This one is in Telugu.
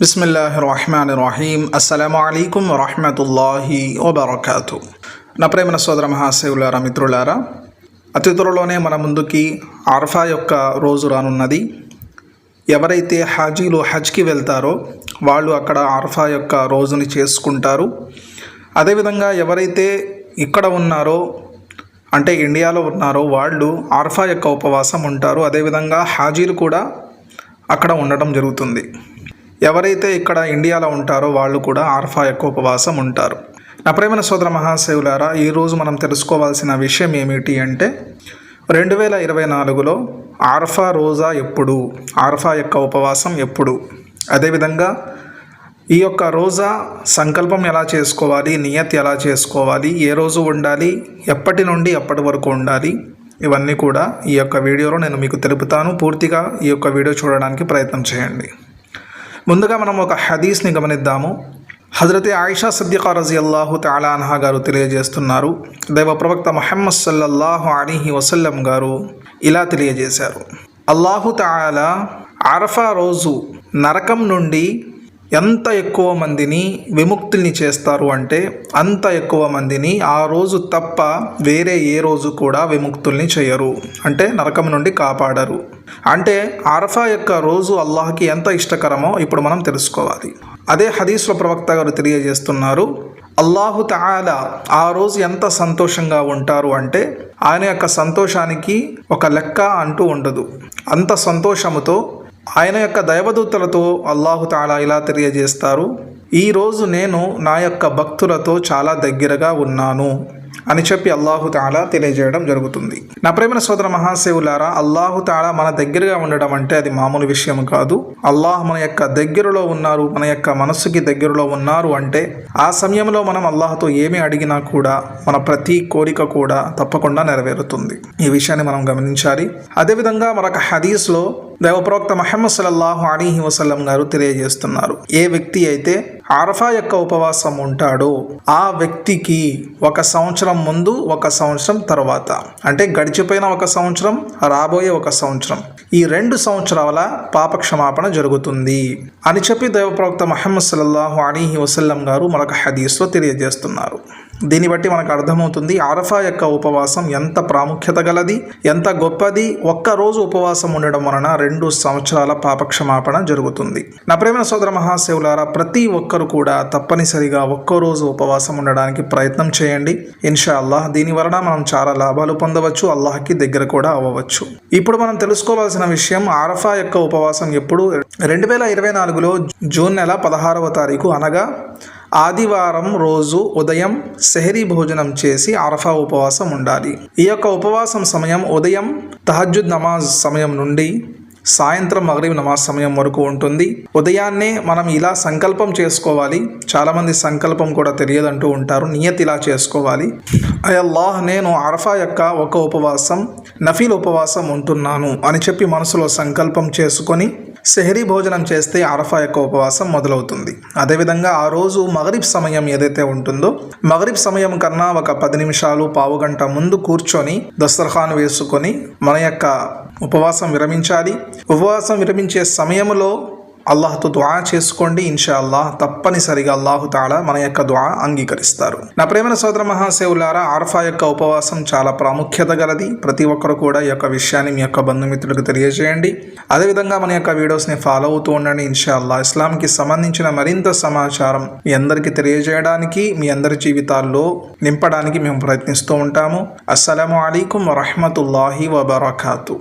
బిస్మిల్లాహి రహమాన్ రహీం అస్సలము అయికం వరహమతుల్లాహి వబర్కాతు. నా ప్రేమ సోదర మహాశివులారా మిత్రులారా అతి త్వరలోనే మన ముందుకి ఆర్ఫా యొక్క రోజు రానున్నది. ఎవరైతే హాజీలు హజ్కి వెళ్తారో వాళ్ళు అక్కడ ఆర్ఫా యొక్క రోజుని చేసుకుంటారు. అదేవిధంగా ఎవరైతే ఇక్కడ ఉన్నారో అంటే ఇండియాలో ఉన్నారో వాళ్ళు ఆర్ఫా యొక్క ఉపవాసం ఉంటారు. అదేవిధంగా హాజీలు కూడా అక్కడ ఉండటం జరుగుతుంది. ఎవరైతే ఇక్కడ ఇండియాలో ఉంటారో వాళ్ళు కూడా ఆర్ఫా యొక్క ఉపవాసం ఉంటారు. నా ప్రేమన సోదర మహాశివులారా ఈరోజు మనం తెలుసుకోవాల్సిన విషయం ఏమిటి అంటే రెండు వేల ఇరవై నాలుగులో ఆర్ఫా రోజా ఎప్పుడు ఆర్ఫా యొక్క ఉపవాసం ఎప్పుడు? అదేవిధంగా ఈ యొక్క రోజా సంకల్పం ఎలా చేసుకోవాలి నియత్ ఎలా చేసుకోవాలి ఏ రోజు ఉండాలి ఎప్పటి నుండి ఎప్పటి వరకు ఉండాలి ఇవన్నీ కూడా ఈ యొక్క వీడియోలో నేను మీకు తెలుపుతాను. పూర్తిగా ఈ యొక్క వీడియో చూడడానికి ప్రయత్నం చేయండి. ముందుగా మనం ఒక హదీస్ని గమనిద్దాము. హజరతే ఆయిషా సద్దికా రజీ అల్లాహు తాలాన్హా గారు తెలియజేస్తున్నారు. దైవ ప్రవక్త మహమ్మద్ సల్లల్లాహు అలీహి వసల్లం గారు ఇలా తెలియజేశారు. అల్లాహు తాలా అరఫా రోజు నరకం నుండి ఎంత ఎక్కువ మందిని విముక్తుల్ని చేస్తారు అంటే అంత ఎక్కువ మందిని ఆ రోజు తప్ప వేరే ఏ రోజు కూడా విముక్తుల్ని చేయరు. అంటే నరకం నుండి కాపాడరు. అంటే అరఫా యొక్క రోజు అల్లాహకి ఎంత ఇష్టకరమో ఇప్పుడు మనం తెలుసుకోవాలి. అదే హదీస్ల ప్రవక్త గారు తెలియజేస్తున్నారు అల్లాహు తాలా ఆ రోజు ఎంత సంతోషంగా ఉంటారు అంటే ఆయన యొక్క సంతోషానికి ఒక లెక్క అంటూ ఉండదు. అంత సంతోషముతో ఆయన యొక్క దైవదూతలతో అల్లాహుతాలా ఇలా తెలియజేస్తారు ఈరోజు నేను నా యొక్క భక్తులతో చాలా దగ్గరగా ఉన్నాను అని చెప్పి అల్లాహుతాలా తెలియజేయడం జరుగుతుంది. నా ప్రేమ సోదర మహాసేవులారా అల్లాహుతాలా మన దగ్గరగా ఉండడం అంటే అది మామూలు విషయం కాదు. అల్లాహ్ మన యొక్క దగ్గరలో ఉన్నారు మన యొక్క మనస్సుకి దగ్గరలో ఉన్నారు అంటే ఆ సమయంలో మనం అల్లాహతో ఏమి అడిగినా కూడా మన ప్రతి కోరిక కూడా తప్పకుండా నెరవేరుతుంది. ఈ విషయాన్ని మనం గమనించాలి. అదేవిధంగా మరొక హదీస్లో దైవప్రవక్త మహమ్మద్ సల్లల్లాహు అలీహి వసల్లం గారు తెలియజేస్తున్నారు. ఏ వ్యక్తి అయితే ఆరఫా యొక్క ఉపవాసం ఉంటాడో ఆ వ్యక్తికి ఒక సంవత్సరం ముందు ఒక సంవత్సరం తర్వాత అంటే గడిచిపోయిన ఒక సంవత్సరం రాబోయే ఒక సంవత్సరం ఈ రెండు సంవత్సరాల పాపక్షమాపణ జరుగుతుంది అని చెప్పి దైవప్రవక్త మహమ్మద్ సల్లల్లాహు అలీహి వసల్లం గారు మరొక హదీస్లో తెలియజేస్తున్నారు. దీన్ని బట్టి మనకు అర్థమవుతుంది ఆరఫా యొక్క ఉపవాసం ఎంత ప్రాముఖ్యత గలది ఎంత గొప్పది. ఒక్క రోజు ఉపవాసం ఉండడం వలన రెండు సంవత్సరాల పాపక్షమాపణ జరుగుతుంది. నా ప్రేమ సోదర మహాశివులారా ప్రతి ఒక్కరు కూడా తప్పనిసరిగా ఒక్కరోజు ఉపవాసం ఉండడానికి ప్రయత్నం చేయండి. ఇన్షా అల్లాహ్ దీని వలన మనం చాలా లాభాలు పొందవచ్చు అల్లాహ్కి దగ్గర కూడా అవ్వవచ్చు. ఇప్పుడు మనం తెలుసుకోవాల్సిన విషయం ఆరఫా యొక్క ఉపవాసం ఎప్పుడు? రెండు వేల ఇరవై నాలుగులో జూన్ నెల పదహారవ తారీఖు అనగా ఆదివారం రోజు ఉదయం సెహరీ భోజనం చేసి అరఫా ఉపవాసం ఉండాలి. ఈ యొక్క ఉపవాసం సమయం ఉదయం తహజుద్ నమాజ్ సమయం నుండి సాయంత్రం మగరీబ్ నమాజ్ సమయం వరకు ఉంటుంది. ఉదయాన్నే మనం ఇలా సంకల్పం చేసుకోవాలి. చాలామంది సంకల్పం కూడా తెలియదంటూ ఉంటారు. నియత్ ఇలా చేసుకోవాలి. అయ్యల్లాహ్ నేను అరఫా యొక్క ఒక ఉపవాసం నఫీల్ ఉపవాసం ఉంటున్నాను అని చెప్పి మనసులో సంకల్పం చేసుకొని సెహరీ భోజనం చేస్తే అరఫా యొక్క ఉపవాసం మొదలవుతుంది. అదేవిధంగా ఆ రోజు మగరిబ్ సమయం ఏదైతే ఉంటుందో మగరిబ్ సమయం కన్నా ఒక పది నిమిషాలు పావు గంట ముందు కూర్చొని దస్తర్ఖాన్ వేసుకొని మన యొక్క ఉపవాసం విరమించాలి. ఉపవాసం విరమించే సమయంలో అల్లాహ్తో దుఆ చేసుకోండి ఇన్షా అల్లాహ్ తప్పనిసరిగా అల్లాహు తాలా మన యొక్క దుఆ అంగీకరిస్తారు. నా ప్రేమ సోదర మహాసేవులారా ఆర్ఫా యొక్క ఉపవాసం చాలా ప్రాముఖ్యత గలది. ప్రతి ఒక్కరు కూడా ఈ యొక్క విషయాన్ని మీ యొక్క బంధుమిత్రులకు తెలియజేయండి. అదేవిధంగా మన యొక్క వీడియోస్ని ఫాలో అవుతూ ఉండండి ఇన్షా అల్లాహ్ ఇస్లాంకి సంబంధించిన మరింత సమాచారం మీ అందరికీ తెలియజేయడానికి మీ అందరి జీవితాల్లో నింపడానికి మేము ప్రయత్నిస్తూ ఉంటాము. అస్సలం అయికం వరహమతుల్లాహి వబర్కాతు.